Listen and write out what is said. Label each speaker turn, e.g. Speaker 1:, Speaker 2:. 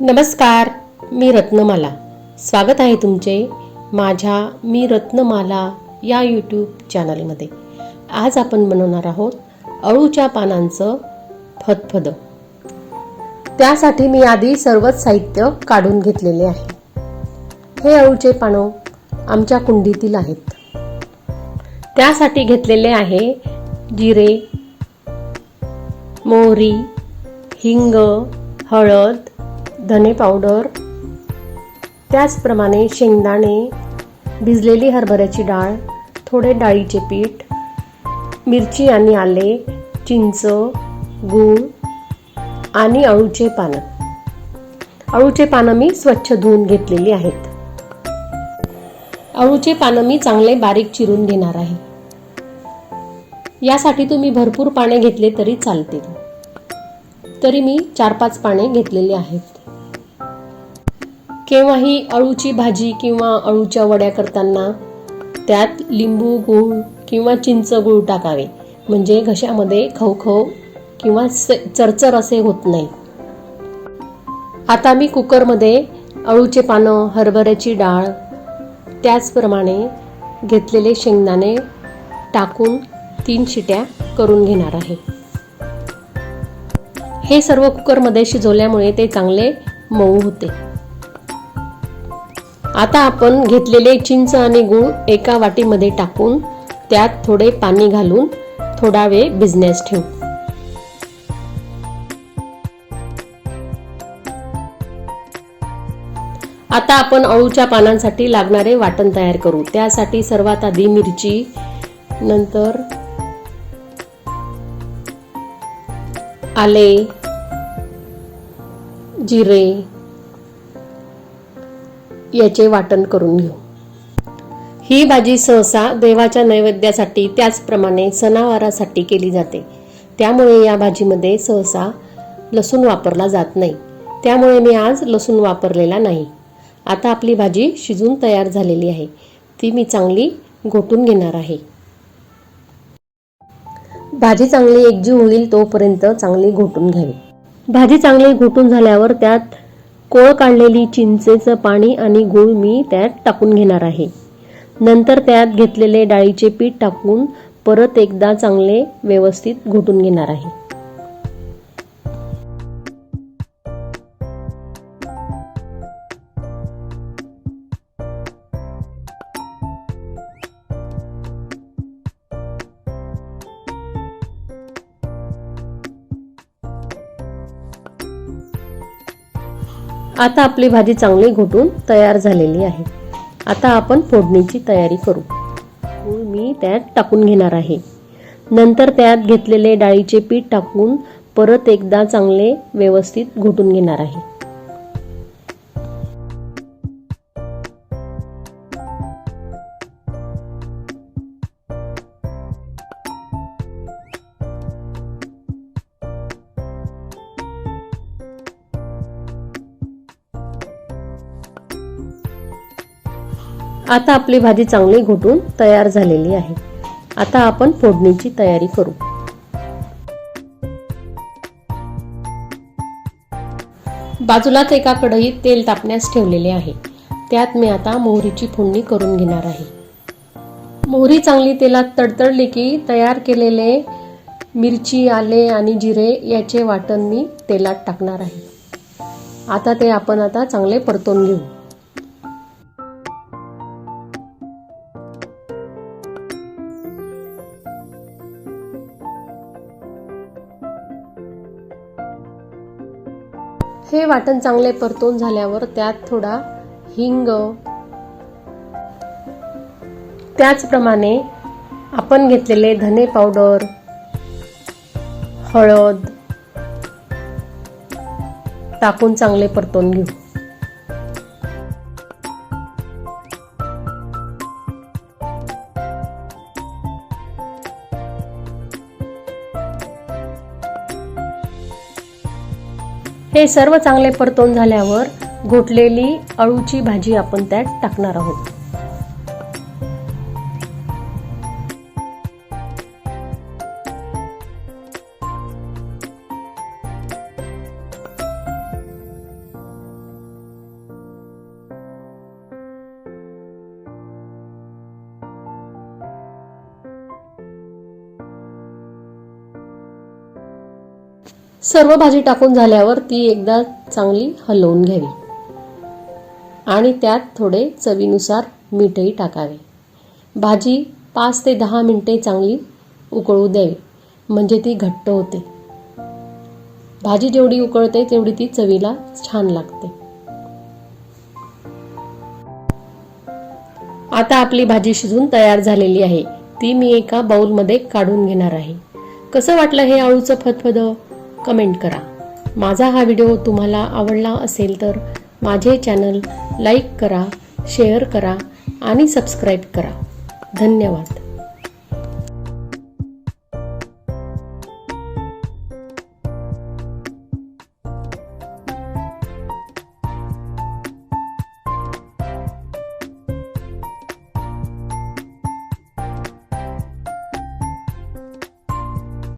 Speaker 1: नमस्कार मी रत्नमाला. स्वागत आहे तुमचे माझ्या मी रत्नमाला या यूट्यूब चॅनलमध्ये आज आपण बनवणार आहोत अळूच्या पानांचं फदफद त्यासाठी मी आधी सर्वच साहित्य काढून घेतलेले आहे. हे अळूचे पानं आमच्या कुंडीतील आहेत. त्यासाठी घेतलेले आहे जिरे मोहरी हिंग हळद धने पावडर त्याचप्रमाणे शेंगदाणे भिजलेली हरभऱ्याची डाळ थोडे डाळीचे पीठ मिरची आणि आले चिंच गूळ आणि अळूचे पानं. अळूचे पानं मी स्वच्छ धुवून घेतलेली आहेत. अळूचे पानं मी चांगले बारीक चिरून घेणार आहे. यासाठी तुम्ही भरपूर पाने घेतले तरी चालतील. तरी मी चार पाच पाने घेतलेली आहेत. केव्हाही अळूची भाजी किंवा अळूच्या वड्या करताना त्यात लिंबू गूळ किंवा चिंच गूळ टाकावे. म्हणजे घशामध्ये खवखव किंवा स- चरचर असे होत नाही. आता मी कुकरमध्ये अळूचे पानं हरभऱ्याची डाळ त्याचप्रमाणे घेतलेले शेंगदाणे टाकून तीन शिट्या करून घेणार आहे. हे सर्व कुकरमध्ये शिजवल्यामुळे ते चांगले मऊ होते. आता आपण घेतलेले चिंच आणि गूळ एका वाटीमध्ये टाकून त्यात थोडे पाणी घालून थोडा वेळ भिजण्यास ठेवू. आता आपण अळूच्या पानांसाठी लागणारे वाटण तयार करू. त्यासाठी सर्वात आधी मिरची नंतर आले जिरे याचे वाटण करून घेऊ. ही भाजी सहसा देवाच्या नैवेद्यासाठी त्याचप्रमाणे सणावारासाठी केली जाते. त्यामुळे या भाजीमध्ये सहसा लसूण वापरला जात नाही. त्यामुळे मी आज लसूण वापरलेला नाही. आता आपली भाजी शिजून तयार झालेली आहे. ती मी चांगली घोटून घेणार आहे. भाजी चांगली एकजीव होईल तोपर्यंत चांगली घोटून घ्यावी. भाजी चांगली घोटून झाल्यावर त्यात कोळ काढलेली चिंचेचं पाणी आणि गूळ मी त्यात टाकून घेणार आहे. नंतर त्यात घेतलेले डाळीचे पीठ टाकून परत एकदा चांगले व्यवस्थित घोटून घेणार आहे. आता आपली भाजी चांगली घोटून तयार झालेली आहे. आता आपण फोडणीची तयारी करू. गूळ मी त्यात टाकून घेणार आहे. नंतर त्यात घेतलेले डाळीचे पीठ टाकून परत एकदा चांगले व्यवस्थित घोटून घेणार आहे. आता आपली भाजी चांगली घोटून तयार झालेली आहे. आता आपण फोडणीची तयारी करू. बाजूलाच एका कढईत तेल तापण्यास ठेवलेले आहे. त्यात मी आता मोहरीची फोडणी करून घेणार आहे. मोहरी चांगली तेलात तडतडली की तयार केलेले मिरची आले आणि जिरे याचे वाटण मी तेलात टाकणार आहे. आता ते आपण आता चांगले परतून घेऊ. हे वाटण चांगले परतून झाल्यावर त्यात थोडा हिंग त्याचप्रमाणे आपण घेतलेले धने पावडर हळद टाकून चांगले परतून घेऊ. हे सर्व चांगले परतून झाल्यावर घोटलेली अळूची भाजी आपण त्यात टाकणार आहोत. सर्व भाजी टाकून झाल्यावर ती एकदा चांगली हलवून घ्यावी. आणि त्यात थोडे चवीनुसार मीठही टाकावे. भाजी पाच ते दहा मिनटे चांगली उकळू द्यावी म्हणजे ती घट्ट होते. भाजी जेवढी उकळते तेवढी ती चवीला छान लागते. आता आपली भाजी शिजून तयार झालेली आहे. ती मी एका बाउलमध्ये काढून घेणार आहे. कसं वाटलं हे आळूचं फतफद कमेंट करा. माझा हा व्हिडिओ तुम्हाला आवडला असेल तर माझे चॅनल लाईक करा शेअर करा आणि सबस्क्राईब करा. धन्यवाद.